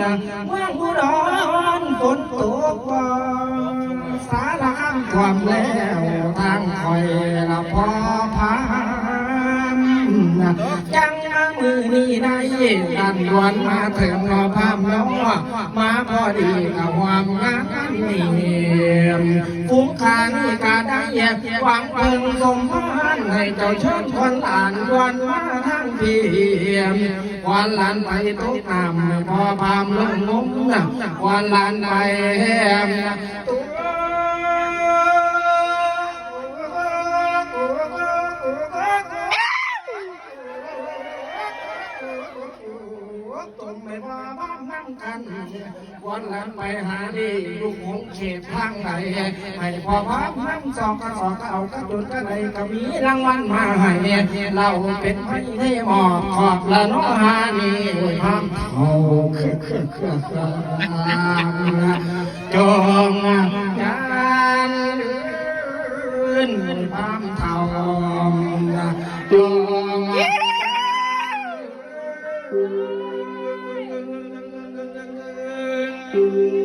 เมืองอุดรฝนตกบ่สารคามความแล้วทางคอยละพอพานจังมามือนี้ได้ดันดวนมาถึงรอพามน้อมาพอดีกับความงานนี่ฝูงขานี่กาได้หวังเพิ่งสมพานให้เจ้าเชิญคนอ่านดวนมาทางพี่ วันลันไปทุกนามพอพามลงงมนะวันลันไปแหมต นไม่ว่าบ้านนั่งกันวันหลานไปหาดีลูกหงเขตทางไหนให้พอพามนั่งสองกระสอบก็เอากระจุนกระไดก็มีรางวัลมาให้เราเป็นไม่ได้หมอบขอบละน้อหานี่พามเท่าคือคือคือจงยานลื่นพามเท่ Música